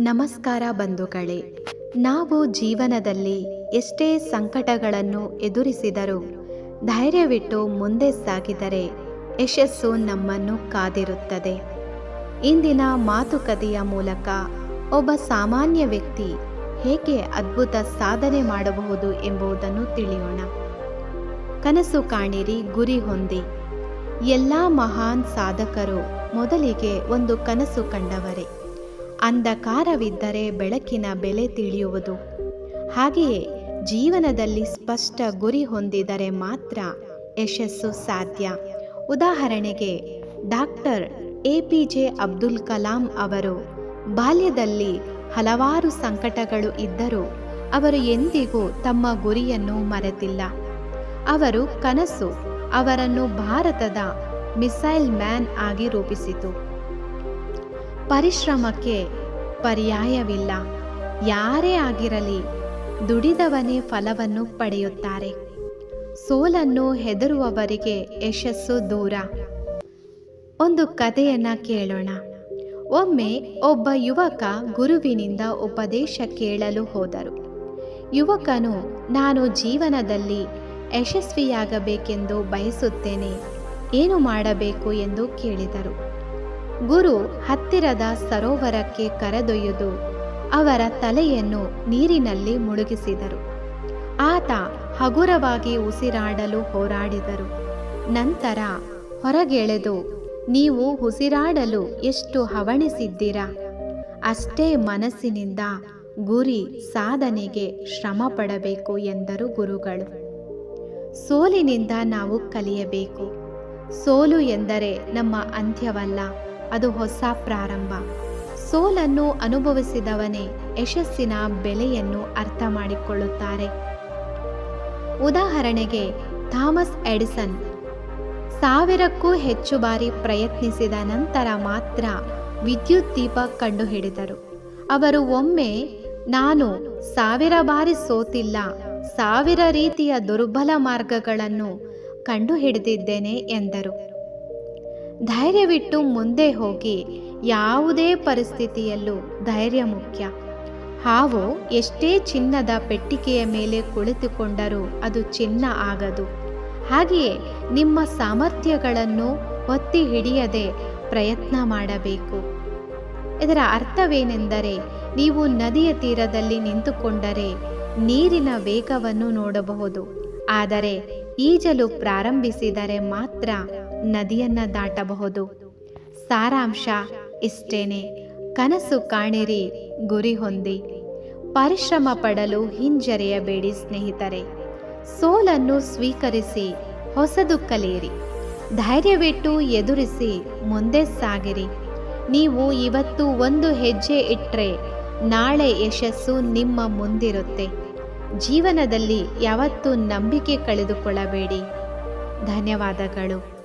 ನಮಸ್ಕಾರ ಬಂಧುಗಳೇ, ನಾವು ಜೀವನದಲ್ಲಿ ಎಷ್ಟೇ ಸಂಕಟಗಳನ್ನು ಎದುರಿಸಿದರೂ ಧೈರ್ಯವಿಟ್ಟು ಮುಂದೆ ಸಾಗಿದರೆ ಯಶಸ್ಸು ನಮ್ಮನ್ನು ಕಾದಿರುತ್ತದೆ. ಇಂದಿನ ಮಾತುಕತೆಯ ಮೂಲಕ ಒಬ್ಬ ಸಾಮಾನ್ಯ ವ್ಯಕ್ತಿ ಹೇಗೆ ಅದ್ಭುತ ಸಾಧನೆ ಮಾಡಬಹುದು ಎಂಬುದನ್ನು ತಿಳಿಯೋಣ. ಕನಸು ಕಾಣಿರಿ, ಗುರಿ ಹೊಂದಿ. ಎಲ್ಲ ಮಹಾನ್ ಸಾಧಕರು ಮೊದಲಿಗೆ ಒಂದು ಕನಸು ಕಂಡವರೇ. ಅಂಧಕಾರವಿದ್ದರೆ ಬೆಳಕಿನ ಬೆಲೆ ತಿಳಿಯುವುದು. ಹಾಗೆಯೇ ಜೀವನದಲ್ಲಿ ಸ್ಪಷ್ಟ ಗುರಿ ಹೊಂದಿದರೆ ಮಾತ್ರ ಯಶಸ್ಸು ಸಾಧ್ಯ. ಉದಾಹರಣೆಗೆ, doctor A P J Abdul Kalam ಅವರು, ಬಾಲ್ಯದಲ್ಲಿ ಹಲವಾರು ಸಂಕಟಗಳು ಇದ್ದರೂ ಅವರು ಎಂದಿಗೂ ತಮ್ಮ ಗುರಿಯನ್ನು ಮರೆತಿಲ್ಲ. ಅವರು ಕನಸು ಅವರನ್ನು ಭಾರತದ ಮಿಸೈಲ್ ಮ್ಯಾನ್ ಆಗಿ ರೂಪಿಸಿತು. ಪರಿಶ್ರಮಕ್ಕೆ ಪರ್ಯಾಯವಿಲ್ಲ. ಯಾರೇ ಆಗಿರಲಿ ದುಡಿದವನೇ ಫಲವನ್ನು ಪಡೆಯುತ್ತಾರೆ. ಸೋಲನ್ನು ಹೆದರುವವರಿಗೆ ಯಶಸ್ಸು ದೂರ. ಒಂದು ಕಥೆಯನ್ನ ಕೇಳೋಣ. ಒಮ್ಮೆ ಒಬ್ಬ ಯುವಕ ಗುರುವಿನಿಂದ ಉಪದೇಶ ಕೇಳಲು ಹೋದರು. ಯುವಕನು, ನಾನು ಜೀವನದಲ್ಲಿ ಯಶಸ್ವಿಯಾಗಬೇಕೆಂದು ಬಯಸುತ್ತೇನೆ. ಏನು ಮಾಡಬೇಕು? ಎಂದು ಕೇಳಿದರು. ಗುರು ಹತ್ತಿರದ ಸರೋವರಕ್ಕೆ ಕರೆದೊಯ್ಯದು. ಅವರ ತಲೆಯನ್ನು ನೀರಿನಲ್ಲಿ ಮುಳುಗಿಸಿದರು. ಆತ ಹಗುರವಾಗಿ ಉಸಿರಾಡಲು ಹೋರಾಡಿದರು. ನಂತರ ಹೊರಗೆಳೆದು, ನೀವು ಉಸಿರಾಡಲು ಎಷ್ಟು ಹವಣಿಸಿದ್ದೀರಾ? ಅಷ್ಟೇ ಮನಸ್ಸಿನಿಂದ ಗುರಿ ಸಾಧನೆಗೆ ಶ್ರಮ ಪಡಬೇಕು ಎಂದರು ಗುರುಗಳು. ಸೋಲಿನಿಂದ ನಾವು ಕಲಿಯಬೇಕು. ಸೋಲು ಎಂದರೆ ನಮ್ಮ ಅಂತ್ಯವಲ್ಲ. ಅದು ಹೊಸ ಪ್ರಾರಂಭ. ಸೋಲನ್ನು ಅನುಭವಿಸಿದವನೇ ಯಶಸ್ಸಿನ ಬೆಲೆಯನ್ನು ಅರ್ಥ ಮಾಡಿಕೊಳ್ಳುತ್ತಾರೆ. ಉದಾಹರಣೆಗೆ, ಥಾಮಸ್ ಎಡಿಸನ್ ಸಾವಿರಕ್ಕೂ ಹೆಚ್ಚು ಬಾರಿ ಪ್ರಯತ್ನಿಸಿದ ನಂತರ ಮಾತ್ರ ವಿದ್ಯುತ್ ದೀಪ ಕಂಡುಹಿಡಿದರು. ಅವರು ಒಮ್ಮೆ, ನಾನು ಸಾವಿರ ಬಾರಿ ಸೋತಿಲ್ಲ, ಸಾವಿರ ರೀತಿಯ ದುರ್ಬಲ ಮಾರ್ಗಗಳನ್ನು ಕಂಡುಹಿಡಿದಿದ್ದೇನೆ ಎಂದರು. ಧೈರ್ಯವಿಟ್ಟು ಮುಂದೆ ಹೋಗಿ ಯಾವುದೇ ಪರಿಸ್ಥಿತಿಯಲ್ಲೂ ಧೈರ್ಯ ಮುಖ್ಯ. ಹಾವು ಎಷ್ಟೇ ಚಿನ್ನದ ಪೆಟ್ಟಿಗೆಯ ಮೇಲೆ ಕುಳಿತುಕೊಂಡರೂ ಅದು ಚಿನ್ನ ಆಗದು. ಹಾಗೆಯೇ ನಿಮ್ಮ ಸಾಮರ್ಥ್ಯಗಳನ್ನು ಒತ್ತಿ ಹಿಡಿಯದೆ ಪ್ರಯತ್ನ ಮಾಡಬೇಕು. ಇದರ ಅರ್ಥವೇನೆಂದರೆ ನೀವು ನದಿಯ ತೀರದಲ್ಲಿ ನಿಂತುಕೊಂಡರೆ ನೀರಿನ ವೇಗವನ್ನು ನೋಡಬಹುದು. ಆದರೆ ಈಜಲು ಪ್ರಾರಂಭಿಸಿದರೆ ಮಾತ್ರ ನದಿಯನ್ನ ದಾಟಬಹುದು. ಸಾರಾಂಶ ಇಷ್ಟೇನೆ. ಕನಸು ಕಾಣಿರಿ, ಗುರಿ ಹೊಂದಿ. ಪರಿಶ್ರಮ ಪಡಲು ಹಿಂಜರಿಯಬೇಡಿ ಸ್ನೇಹಿತರೆ. ಸೋಲನ್ನು ಸ್ವೀಕರಿಸಿ, ಹೊಸದು ಕಲಿಯಿರಿ. ಧೈರ್ಯವಿಟ್ಟು ಎದುರಿಸಿ, ಮುಂದೆ ಸಾಗಿರಿ. ನೀವು ಇವತ್ತು ಒಂದು ಹೆಜ್ಜೆ ಇಟ್ಟರೆ ನಾಳೆ ಯಶಸ್ಸು ನಿಮ್ಮ ಮುಂದಿರುತ್ತೆ. ಜೀವನದಲ್ಲಿ ಯಾವತ್ತೂ ನಂಬಿಕೆ ಕಳೆದುಕೊಳ್ಳಬೇಡಿ. ಧನ್ಯವಾದಗಳು.